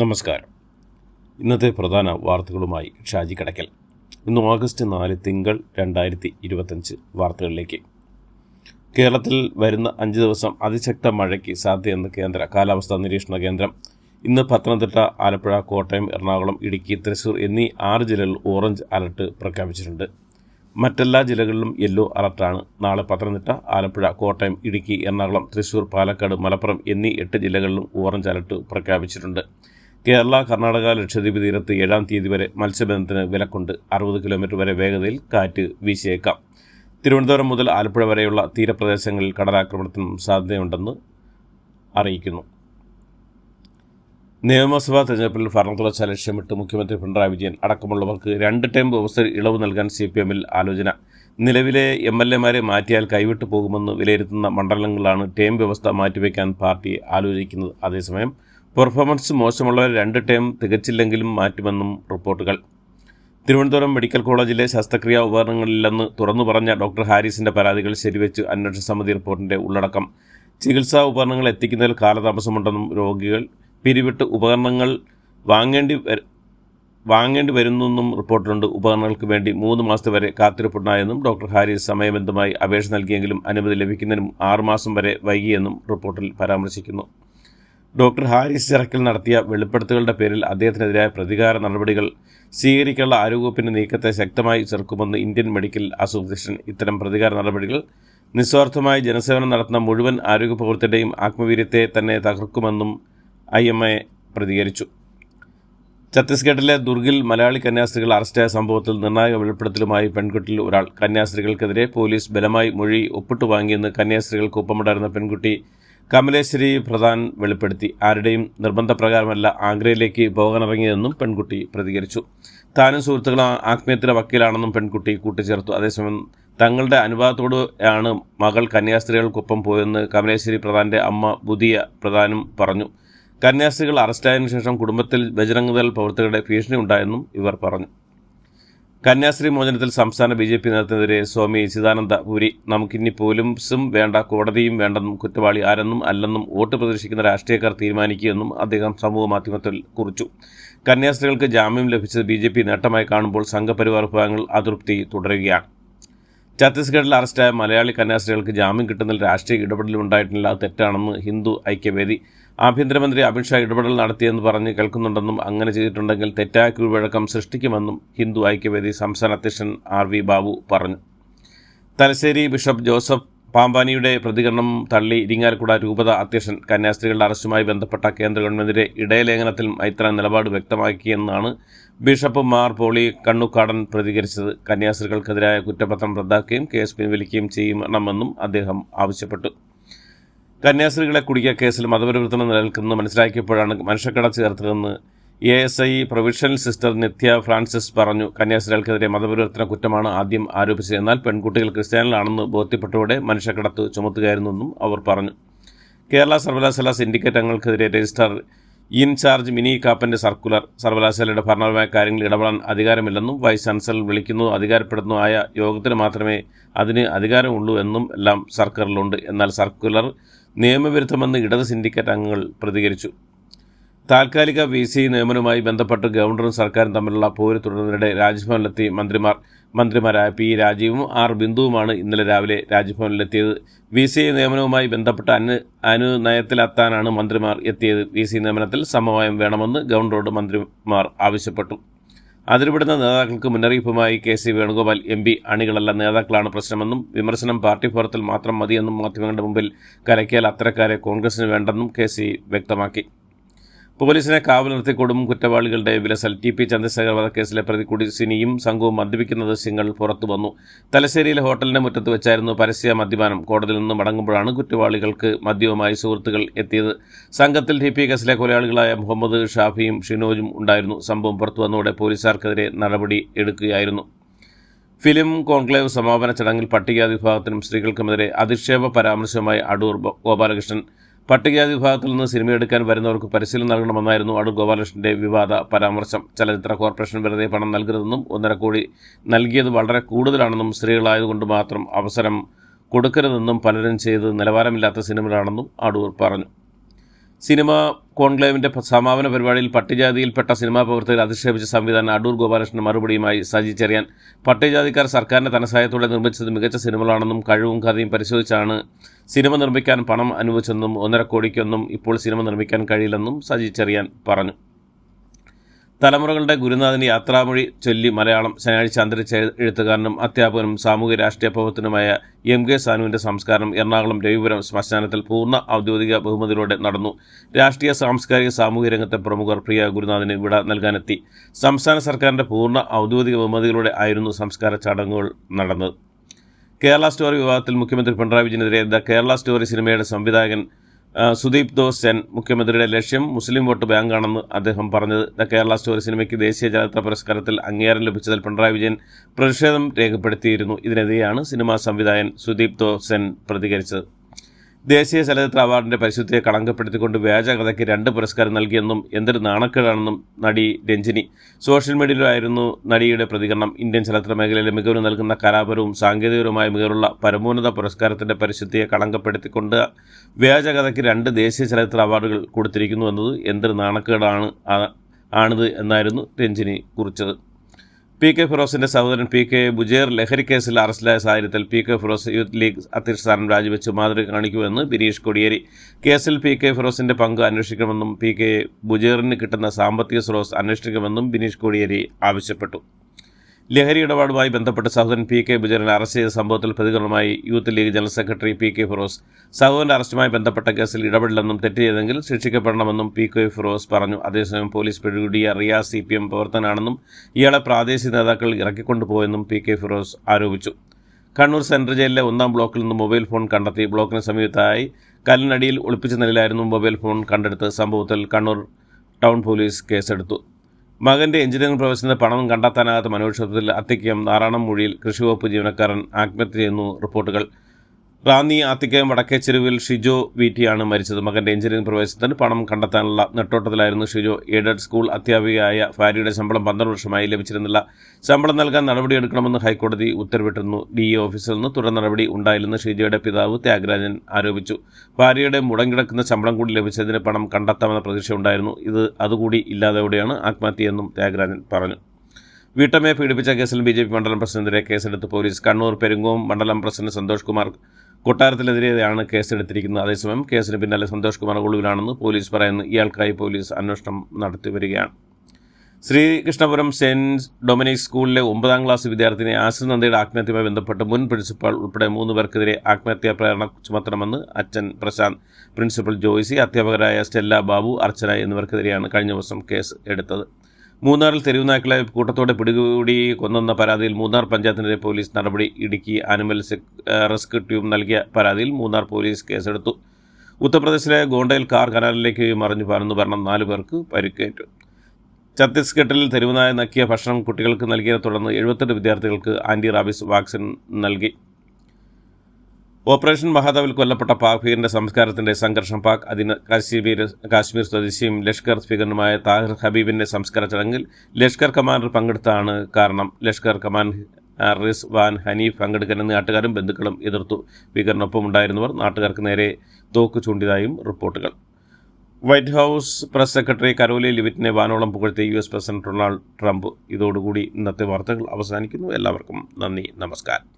നമസ്കാരം. ഇന്നത്തെ പ്രധാന വാർത്തകളുമായി ഷാജി കടക്കൽ. ഇന്ന് ഓഗസ്റ്റ് നാല് തിങ്കൾ രണ്ടായിരത്തി ഇരുപത്തഞ്ച് വാർത്തകളിലേക്ക്. കേരളത്തിൽ വരുന്ന അഞ്ച് ദിവസം അതിശക്ത മഴയ്ക്ക് സാധ്യതയെന്ന് കേന്ദ്ര കാലാവസ്ഥാ നിരീക്ഷണ കേന്ദ്രം. ഇന്ന് പത്തനംതിട്ട ആലപ്പുഴ കോട്ടയം എറണാകുളം ഇടുക്കി തൃശൂർ എന്നീ ആറ് ജില്ലകളിൽ ഓറഞ്ച് അലർട്ട് പ്രഖ്യാപിച്ചിട്ടുണ്ട്. മറ്റെല്ലാ ജില്ലകളിലും യെല്ലോ അലർട്ടാണ്. നാളെ പത്തനംതിട്ട ആലപ്പുഴ കോട്ടയം ഇടുക്കി എറണാകുളം തൃശൂർ പാലക്കാട് മലപ്പുറം എന്നീ എട്ട് ജില്ലകളിലും ഓറഞ്ച് അലർട്ട് പ്രഖ്യാപിച്ചിട്ടുണ്ട്. കേരള കർണാടക ലക്ഷദ്വീപ് തീരത്ത് ഏഴാം തീയതി വരെ മത്സ്യബന്ധനത്തിന് വിലക്കുണ്ട്. അറുപത് കിലോമീറ്റർ വരെ വേഗതയിൽ കാറ്റ് വീശിയേക്കാം. തിരുവനന്തപുരം മുതൽ ആലപ്പുഴ വരെയുള്ള തീരപ്രദേശങ്ങളിൽ കടലാക്രമണത്തിനും സാധ്യതയുണ്ടെന്ന് അറിയിക്കുന്നു. നിയമസഭാ തെരഞ്ഞെടുപ്പിൽ ഭരണം തുടർച്ച ലക്ഷ്യമിട്ട് മുഖ്യമന്ത്രി പിണറായി വിജയൻ അടക്കമുള്ളവർക്ക് രണ്ട് ടൈം വ്യവസ്ഥ ഇളവ് നൽകാൻ സി പി എമ്മിൽ ആലോചന. നിലവിലെ എം എൽ എമാരെ മാറ്റിയാൽ കൈവിട്ടു പോകുമെന്ന് വിലയിരുത്തുന്ന മണ്ഡലങ്ങളിലാണ് ടേം വ്യവസ്ഥ മാറ്റിവെക്കാൻ പാർട്ടി ആലോചിക്കുന്നത്. അതേസമയം പെർഫോമൻസ് മോശമുള്ള രണ്ട് ടേം തികച്ചില്ലെങ്കിലും മാറ്റുമെന്നും റിപ്പോർട്ടുകൾ. തിരുവനന്തപുരം മെഡിക്കൽ കോളേജിലെ ശസ്ത്രക്രിയാ ഉപകരണങ്ങളില്ലെന്ന് തുറന്നു പറഞ്ഞ ഡോക്ടർ ഹാരിസിന്റെ പരാതികൾ ശരിവെച്ച് അന്വേഷണ സമിതി റിപ്പോർട്ടിന്റെ ഉള്ളടക്കം. ചികിത്സാ ഉപകരണങ്ങൾ എത്തിക്കുന്നതിൽ കാലതാമസമുണ്ടെന്നും രോഗികൾ പിരിവിട്ട് ഉപകരണങ്ങൾ വാങ്ങേണ്ടി വാങ്ങേണ്ടി വരുന്നെന്നും റിപ്പോർട്ടുണ്ട്. ഉപകരണങ്ങൾക്ക് വേണ്ടി മൂന്ന് മാസത്തെ വരെ കാത്തിരിപ്പുണ്ടായെന്നും ഡോക്ടർ ഹാരിസ് സമയബന്ധമായി അപേക്ഷ നൽകിയെങ്കിലും അനുമതി ലഭിക്കുന്നതിനും ആറുമാസം വരെ വൈകിയെന്നും റിപ്പോർട്ടിൽ പരാമർശിക്കുന്നു. ഡോക്ടർ ഹാരിസ് ചിറക്കൽ നടത്തിയ വെളിപ്പെടുത്തലുകളുടെ പേരിൽ അദ്ദേഹത്തിനെതിരായ പ്രതികാര നടപടികൾ സ്വീകരിക്കാനുള്ള ആരോഗ്യവകുപ്പിന്റെ നീക്കത്തെ ശക്തമായി ചെറുക്കുമെന്ന് ഇന്ത്യൻ മെഡിക്കൽ അസോസിയേഷൻ ഇത്തരം പ്രതികാര നടപടികൾ നിസ്വാർത്ഥമായി ജനസേവനം നടത്തുന്ന മുഴുവൻ ആരോഗ്യ പ്രവർത്തകരുടെയും ആത്മവീര്യത്തെ തന്നെ തകർക്കുമെന്നും ഐ എം എ പ്രതികരിച്ചു. ഛത്തീസ്ഗഡിലെ ദുർഗിൽ മലയാളി കന്യാസ്ത്രീകൾ അറസ്റ്റായ സംഭവത്തിൽ നിർണായക വെളിപ്പെടുത്തലുമായി പെൺകുട്ടിയിൽ ഒരാൾ. കന്യാസ്ത്രീകൾക്കെതിരെ പോലീസ് ബലമായി മൊഴി ഒപ്പിട്ടു വാങ്ങിയെന്ന് കന്യാസ്ത്രീകൾക്ക് ഒപ്പമുണ്ടായിരുന്ന പെൺകുട്ടി കമലേശ്വരി പ്രധാൻ വെളിപ്പെടുത്തി. ആരുടെയും നിർബന്ധപ്രകാരമല്ല ആഗ്രയിലേക്ക് പോകാനിറങ്ങിയതെന്നും പെൺകുട്ടി പ്രതികരിച്ചു. താനും സുഹൃത്തുക്കളും ആത്മീയത്തിലെ വക്കീലാണെന്നും പെൺകുട്ടി കൂട്ടിച്ചേർത്തു. അതേസമയം തങ്ങളുടെ അനുവാദത്തോടെയാണ് മകൾ കന്യാസ്ത്രീകൾക്കൊപ്പം പോയെന്ന് കമലേശ്വരി പ്രധാന്റെ അമ്മ ബുധിയ പ്രധാനും പറഞ്ഞു. കന്യാസ്ത്രീകൾ അറസ്റ്റായതിനു ശേഷം കുടുംബത്തിൽ ബജരംഗതൽ പ്രവർത്തകരുടെ ഭീഷണി ഉണ്ടായെന്നും ഇവർ പറഞ്ഞു. കന്യാസ്ത്രീ മോചനത്തിൽ സംസ്ഥാന ബി ജെ പി നേതൃത്വത്തിനെതിരെ സ്വാമി ചിദാനന്ദ പുരി. നമുക്കിനി പോലീസും വേണ്ട കോടതിയും വേണ്ടെന്നും കുറ്റവാളി ആരെന്നും അല്ലെന്നും വോട്ട് പ്രതീക്ഷിക്കുന്ന രാഷ്ട്രീയക്കാർ തീരുമാനിക്കുമെന്നും അദ്ദേഹം സമൂഹ മാധ്യമത്തിൽ കുറിച്ചു. കന്യാസ്ത്രീകൾക്ക് ജാമ്യം ലഭിച്ചത് ബി ജെ പി നേട്ടമായി കാണുമ്പോൾ സംഘപരിവാർ വിഭാഗങ്ങൾ അതൃപ്തി തുടരുകയാണ്. ഛത്തീസ്ഗഡിൽ അറസ്റ്റായ മലയാളി കന്യാസ്ത്രീകൾക്ക് ജാമ്യം കിട്ടുന്നതിൽ രാഷ്ട്രീയ ഇടപെടലുണ്ടായിട്ടില്ല. തെറ്റാണെന്ന് ഹിന്ദു ഐക്യവേദി ആഭ്യന്തരമന്ത്രി അമിത്ഷാ ഇടപെടൽ നടത്തിയെന്ന് പറഞ്ഞ് കേൾക്കുന്നുണ്ടെന്നും അങ്ങനെ ചെയ്തിട്ടുണ്ടെങ്കിൽ തെറ്റായ കീഴ്വഴക്കം സൃഷ്ടിക്കുമെന്നും ഹിന്ദു ഐക്യവേദി സംസ്ഥാന അധ്യക്ഷൻ ആർ വി ബാബു പറഞ്ഞു. തലശ്ശേരി ബിഷപ്പ് ജോസഫ് പാമ്പാനിയുടെ പ്രതികരണം തള്ളി ഇരിങ്ങാലക്കുട രൂപത അധ്യക്ഷൻ കന്യാസ്ത്രീകളുടെ അറസ്റ്റുമായി ബന്ധപ്പെട്ട കേന്ദ്ര ഗവൺമെന്റിന്റെ ഇടയലേഖനത്തിൽ ഇത്ര നിലപാട് വ്യക്തമാക്കിയെന്നാണ് ബിഷപ്പ് മാർ പോളി കണ്ണുക്കാടൻ പ്രതികരിച്ചത്. കന്യാസ്ത്രീകൾക്കെതിരായ കുറ്റപത്രം റദ്ദാക്കുകയും കേസ് പിൻവലിക്കുകയും ചെയ്യണമെന്നും അദ്ദേഹം ആവശ്യപ്പെട്ടു. കന്യാസ്ത്രീകളെ കുടിക്കുക കേസിൽ മതപരിവർത്തനം നിലനിൽക്കുന്നത് മനസ്സിലാക്കിയപ്പോഴാണ് മനുഷ്യക്കട ചേർത്തതെന്ന് A S I provisional sister Nitya Francis പറഞ്ഞു. കന്യാസ്ത്രീകൾക്കെതിരെ മതപരിവർത്തന കുറ്റമാണ് ആദ്യം ആരോപിച്ചത്. എന്നാൽ പെൺകുട്ടികൾ ക്രിസ്ത്യാനികളാണെന്ന് ബോധ്യപ്പെട്ടതോടെ മനുഷ്യക്കടത്ത് ചുമത്തുകയായിരുന്നെന്നും അവർ പറഞ്ഞു. കേരള സർവകലാശാല സിൻഡിക്കേറ്റ് അംഗങ്ങൾക്കെതിരെ രജിസ്ട്രാർ ഇൻചാർജ് മിനി കാപ്പന്റെ സർക്കുലർ സർവകലാശാലയുടെ ഭരണപരമായ കാര്യങ്ങളിൽ ഇടപെടാൻ അധികാരമില്ലെന്നും വൈസ് ചാൻസലർ വിളിക്കുന്നു അധികാരപ്പെടുന്നു ആയ യോഗത്തിന് മാത്രമേ അതിന് അധികാരമുള്ളൂ എന്നും എല്ലാം സർക്കാരിലുണ്ട് എന്നാൽ സർക്കുലർ നിയമവിരുദ്ധമെന്ന് ഇടത് സിൻഡിക്കേറ്റ് അംഗങ്ങൾ പ്രതികരിച്ചു. താൽക്കാലിക വി സി നിയമനവുമായി ബന്ധപ്പെട്ട് ഗവർണറും സർക്കാരും തമ്മിലുള്ള പോര് തുടരുന്നതിനിടെ രാജ്ഭവനിലെത്തി മന്ത്രിമാർ മന്ത്രിമാരായ പി രാജീവും ആർ ബിന്ദുവുമാണ് ഇന്നലെ രാവിലെ രാജ്ഭവനിലെത്തിയത്. വി സി നിയമനവുമായി ബന്ധപ്പെട്ട അനു അനുനയത്തിലെത്താനാണ് മന്ത്രിമാർ എത്തിയത്. വി സി നിയമനത്തിൽ സമവായം വേണമെന്ന് ഗവർണറോട് മന്ത്രിമാർ ആവശ്യപ്പെട്ടു. അതിരുവിടുന്ന നേതാക്കൾക്ക് മുന്നറിയിപ്പുമായി K C Venugopal M P അണികളല്ല നേതാക്കളാണ് പ്രശ്നമെന്നും വിമർശനം പാർട്ടി ഫോറത്തിൽ മാത്രം മതിയെന്നും മാധ്യമങ്ങളുടെ മുമ്പിൽ കലക്കിയാൽ അത്തരക്കാരെ കോൺഗ്രസിന് വേണ്ടെന്നും കെ സി വ്യക്തമാക്കി. പോലീസിനെ കാവൽ നിർത്തി കൊടും കുറ്റവാളികളുടെ വിലസൽ ടി പി ചന്ദ്രശേഖർ വധക്കേസിലെ പ്രതി കുടിസിനിയും സംഘവും മദ്യപിക്കുന്ന ദൃശ്യങ്ങൾ പുറത്തു വന്നു. തലശ്ശേരിയിലെ ഹോട്ടലിന്റെ മുറ്റത്ത് വെച്ചായിരുന്നു പരസ്യ മദ്യപാനം. കോടതിയിൽ നിന്ന് മടങ്ങുമ്പോഴാണ് കുറ്റവാളികൾക്ക് മദ്യവുമായി സുഹൃത്തുക്കൾ എത്തിയത്. സംഘത്തിൽ ടി പി കേസിലെ കൊലയാളികളായ മുഹമ്മദ് ഷാഫിയും ഷിനോജും ഉണ്ടായിരുന്നു. സംഭവം പുറത്തു വന്നതോടെ പോലീസുകാർക്കെതിരെ നടപടി എടുക്കുകയായിരുന്നു. ഫിലിം കോൺക്ലേവ് സമാപന ചടങ്ങിൽ പട്ടികജാതി വിഭാഗത്തിനും സ്ത്രീകൾക്കുമെതിരെ അധിക്ഷേപ പരാമർശവുമായി അടൂർ ഗോപാലകൃഷ്ണൻ പട്ടികജാതി വിഭാഗത്തിൽ നിന്ന് സിനിമ എടുക്കാൻ വരുന്നവർക്ക് പരിശീലനം നൽകണമെന്നായിരുന്നു അടൂർ ഗോപാലകൃഷ്ണന്റെ വിവാദ പരാമർശം. ചലച്ചിത്ര കോർപ്പറേഷൻ വെറുതെ പണം നൽകരുതെന്നും ഒന്നര കോടി നൽകിയത് വളരെ കൂടുതലാണെന്നും സ്ത്രീകളായതുകൊണ്ട് മാത്രം അവസരം കൊടുക്കരുതെന്നും പലരും ചെയ്ത് നിലവാരമില്ലാത്ത സിനിമകളാണെന്നും അടൂർ പറഞ്ഞു. സിനിമ കോൺക്ലേവിന്റെ സമാപന പരിപാടിയിൽ പട്ടികജാതിയിൽപ്പെട്ട സിനിമാ പ്രവർത്തകർ അധിക്ഷേപിച്ച സംവിധാനം അടൂർ ഗോപാലകൃഷ്ണൻ മറുപടിയുമായി സജി ചെറിയാൻ. പട്ടികജാതിക്കാർ സർക്കാരിന്റെ ധനസഹായത്തോടെ നിർമ്മിച്ചത് മികച്ച സിനിമകളാണെന്നും കഴിവും കഥയും പരിശോധിച്ചാണ് സിനിമ നിർമ്മിക്കാൻ പണം അനുവദിച്ചെന്നും ഒന്നര കോടിക്കൊന്നും ഇപ്പോൾ സിനിമ നിർമ്മിക്കാൻ കഴിയില്ലെന്നും സജി ചെറിയാൻ പറഞ്ഞു. തലമുറകളുടെ ഗുരുനാഥന്റെ യാത്രാമൊഴി ചൊല്ലി മലയാളം ശനിയാഴ്ച അന്തരിച്ച എഴുത്തുകാരനും അധ്യാപകനും സാമൂഹ്യ രാഷ്ട്രീയ പ്രവർത്തനമായ എം കെ സാനുവിന്റെ സംസ്കാരം എറണാകുളം രവിപുരം ശ്മശാനത്തിൽ പൂർണ ഔദ്യോഗിക ബഹുമതിയോടെ നടന്നു. രാഷ്ട്രീയ സാംസ്കാരിക സാമൂഹ്യ രംഗത്തെ പ്രമുഖർ പ്രിയ ഗുരുനാഥന് വിട നൽകാനെത്തി. സംസ്ഥാന സർക്കാരിന്റെ പൂർണ ഔദ്യോഗിക ബഹുമതികളോടെ ആയിരുന്നു സംസ്കാര ചടങ്ങുകൾ നടന്നത്. കേരള സ്റ്റോറി വിവാദത്തിൽ മുഖ്യമന്ത്രി പിണറായി വിജയനെതിരെ ദ കേരള സ്റ്റോറി സിനിമയുടെ സംവിധായകൻ സുദീപ് ദോസ് സെൻ മുഖ്യമന്ത്രിയുടെ ലക്ഷ്യം മുസ്ലിം വോട്ട് ബാങ്കാണെന്ന് അദ്ദേഹം പറഞ്ഞത്. ദ കേരള സ്റ്റോറി സിനിമയ്ക്ക് ദേശീയ ചലച്ചിത്ര പുരസ്കാരത്തിൽ അംഗീകാരം ലഭിച്ചതിൽ പിണറായി വിജയൻ പ്രതിഷേധം രേഖപ്പെടുത്തിയിരുന്നു. ഇതിനെതിരെയാണ് സിനിമാ സംവിധായകൻ സുദീപ് ദോസ് സെൻ പ്രതികരിച്ചത്. ദേശീയ ചലച്ചിത്ര അവാർഡിന്റെ പരിശുദ്ധിയെ കളങ്കപ്പെടുത്തിക്കൊണ്ട് വ്യാജ കഥയ്ക്ക് രണ്ട് പുരസ്കാരം നൽകിയെന്നും എന്തൊരു നാണക്കേടാണെന്നും നടി രഞ്ജിനി. സോഷ്യൽ മീഡിയയിലായിരുന്നു നടിയുടെ പ്രതികരണം. ഇന്ത്യൻ ചലച്ചിത്ര മേഖലയിലെ മികവിന് നൽകുന്ന കലാപരവും സാങ്കേതികപരവുമായ മികവുള്ള പരമോന്നത പുരസ്കാരത്തിന്റെ പരിശുദ്ധിയെ കളങ്കപ്പെടുത്തിക്കൊണ്ട് വ്യാജ കഥയ്ക്ക് രണ്ട് ദേശീയ ചലച്ചിത്ര അവാർഡുകൾ കൊടുത്തിരിക്കുന്നു എന്നത് എന്തൊരു നാണക്കേടാണ് ആണിത് എന്നായിരുന്നു രഞ്ജിനി കുറിച്ചത്. പി കെ ഫിറോസിന്റെ സഹോദരൻ പി കെ ബുജേർ ലഹരിക്കേസിൽ കേസിൽ അറസ്റ്റിലായ സാഹചര്യത്തിൽ P K Firos youth league അധ്യക്ഷ സ്ഥാനം രാജിവെച്ച് മാതൃക കാണിക്കുമെന്ന് ബിനീഷ് കൊടിയേരി. കേസിൽ പി കെ ഫിറോസിന്റെ പങ്ക് അന്വേഷിക്കണമെന്നും പി കെ ബുജേറിന് കിട്ടുന്ന സാമ്പത്തിക സ്രോസ് അന്വേഷിക്കണമെന്നും ബിനീഷ് കൊടിയേരി ആവശ്യപ്പെട്ടു. ലഹരി ഇടപാടുമായി ബന്ധപ്പെട്ട് സഹോദരൻ പി കെ ബുജറിനെ അറസ്റ്റ് ചെയ്ത സംഭവത്തിൽ പ്രതികരണമായി youth league general secretary P K Firos. സഹോദരന്റെ അറസ്റ്റുമായി ബന്ധപ്പെട്ട കേസിൽ ഇടപെടില്ലെന്നും തെറ്റ് ചെയ്തെങ്കിൽ ശിക്ഷിക്കപ്പെടണമെന്നും പി കെ ഫിറോസ് പറഞ്ഞു. അതേസമയം പോലീസ് പിടികൂടിയ റിയാസ് സി പി എം പ്രവർത്തനാണെന്നും ഇയാളെ പ്രാദേശിക നേതാക്കൾ ഇറക്കിക്കൊണ്ടുപോയെന്നും പി കെ ഫിറോസ് ആരോപിച്ചു. കണ്ണൂർ സെൻട്രൽ ജയിലിലെ ഒന്നാം ബ്ലോക്കിൽ നിന്ന് മൊബൈൽ ഫോൺ കണ്ടെത്തി ബ്ലോക്കിന് സമീപത്തായി കല്ലിനടിയിൽ ഒളിപ്പിച്ച നിലയിലായിരുന്നു മൊബൈൽ ഫോൺ കണ്ടെടുത്ത് സംഭവത്തിൽ കണ്ണൂർ ടൗൺ പോലീസ് കേസെടുത്തു. മകന്റെ എഞ്ചിനീയറിംഗ് പ്രവേശനത്തിന് പണം കണ്ടെത്താനാകാത്ത മനോക്ഷത്തിൽ അത്തിക്കം നാറാണം മൊഴിയിൽ കൃഷിവകുപ്പ് ജീവനക്കാരൻ ആത്മഹത്യ ചെയ്യുന്നു റിപ്പോർട്ടുകൾ. റാന്നി ആത്തിക്കയം വടക്കേ ചെരുവിൽ ഷിജോ വീറ്റിയാണ് മരിച്ചത്. മകന്റെ എഞ്ചിനീയറിംഗ് പ്രവേശനത്തിന് പണം കണ്ടെത്താനുള്ള നെട്ടോട്ടത്തിലായിരുന്നു ഷിജോ. എയ്ഡഡ് സ്കൂൾ അധ്യാപികയായ ഭാര്യയുടെ ശമ്പളം പന്ത്രണ്ട് വർഷമായി ലഭിച്ചിരുന്നില്ല. ശമ്പളം നൽകാൻ നടപടിയെടുക്കണമെന്ന് ഹൈക്കോടതി ഉത്തരവിട്ടിരുന്നു. ഡി ഇ ഓഫീസിൽ നിന്ന് തുടർ നടപടി ഉണ്ടായില്ലെന്ന് ഷിജോയുടെ പിതാവ് ത്യാഗരാജൻ ആരോപിച്ചു. ഭാര്യയുടെ മുടങ്ങിടക്കുന്ന ശമ്പളം കൂടി ലഭിച്ചതിന് പണം കണ്ടെത്താമെന്ന പ്രതീക്ഷ ഉണ്ടായിരുന്നു ഇത് അതുകൂടി ഇല്ലാതെയോടെയാണ് ആത്മഹത്യയെന്നും ത്യാഗരാജൻ പറഞ്ഞു. വീട്ടമ്മയെ പീഡിപ്പിച്ച കേസിൽ ബി ജെ പി മണ്ഡലം പ്രസിഡന്റിനെ കേസെടുത്ത് പോലീസ് കണ്ണൂർ പെരുങ്ങോം മണ്ഡലം പ്രസിഡന്റ് സന്തോഷ് കുമാർ കൊട്ടാരത്തിനെതിരെയാണ് കേസെടുത്തിരിക്കുന്നത്. അതേസമയം കേസിന് പിന്നാലെ സന്തോഷ് കുമാർ ഒളിവിലാണെന്ന് പോലീസ് പറയുന്നു. ഇയാൾക്കായി പോലീസ് അന്വേഷണം നടത്തി വരികയാണ് ശ്രീകൃഷ്ണപുരം സെന്റ് ഡൊമിനിക് സ്കൂളിലെ ഒമ്പതാം ക്ലാസ് വിദ്യാർത്ഥിനി ആശ്രി നന്ദിയുടെ ആത്മഹത്യയുമായി ബന്ധപ്പെട്ട് മുൻ പ്രിൻസിപ്പൽ ഉൾപ്പെടെ മൂന്ന് പേർക്കെതിരെ ആത്മഹത്യാ പ്രേരണ ചുമത്തണമെന്ന് അച്ഛൻ പ്രശാന്ത് പ്രിൻസിപ്പൽ ജോയ്സി അധ്യാപകരായ സ്റ്റെല്ല ബാബു അർച്ചന എന്നിവർക്കെതിരെയാണ് കഴിഞ്ഞ ദിവസം കേസ് എടുത്തത്. മൂന്നാറിൽ തെരുവ് നായ്ക്കളെ കൂട്ടത്തോടെ പിടികൂടി കൊന്നെന്ന പരാതിയിൽ മൂന്നാർ പഞ്ചായത്തിനെതിരെ പോലീസ് നടപടി Idukki animal risk rescue team നൽകിയ പരാതിയിൽ മൂന്നാർ പോലീസ് കേസെടുത്തു. ഉത്തർപ്രദേശിലെ ഗോണ്ടയിൽ കാർ കനാലിലേക്ക് മറിഞ്ഞു പാർന്നു ഭരണം നാലു പേർക്ക് പരിക്കേറ്റു. ഛത്തീസ്ഗഡിൽ തെരുവുനായ നക്കിയ ഭക്ഷണം കുട്ടികൾക്ക് നൽകിയതിനെ തുടർന്ന് എഴുപത്തെട്ട് വിദ്യാർത്ഥികൾക്ക് ആന്റി റാബിസ് വാക്സിൻ നൽകി. ഓപ്പറേഷൻ മഹാദവിൽ കൊല്ലപ്പെട്ട പാക് ഭീകരന്റെ സംസ്കാരത്തിന്റെ സംഘർഷം പാക് അതിന് കാശ്മീർ കാശ്മീർ സ്വദേശിയും ലഷ്കർ സ്പീക്കറുമായ താഹിർ ഹബീബിന്റെ സംസ്കാര ചടങ്ങിൽ ലഷ്കർ കമാൻഡർ പങ്കെടുത്താണ് കാരണം. ലഷ്കർ കമാൻഡർ റിസ് വാൻ ഹനീഫ് പങ്കെടുക്കലെന്ന് നാട്ടുകാരും ബന്ധുക്കളും എതിർത്തു. ഭീകരനൊപ്പം ഉണ്ടായിരുന്നവർ നാട്ടുകാർക്ക് നേരെ തോക്ക് ചൂണ്ടിയതായും റിപ്പോർട്ടുകൾ. White House press secretary Karoline ലിവിറ്റിനെ വാനോളം പുകഴ്ത്തിയ U S president Donald Trump. ഇതോടുകൂടി ഇന്നത്തെ വാർത്തകൾ അവസാനിക്കുന്നു. എല്ലാവർക്കും നന്ദി നമസ്കാരം.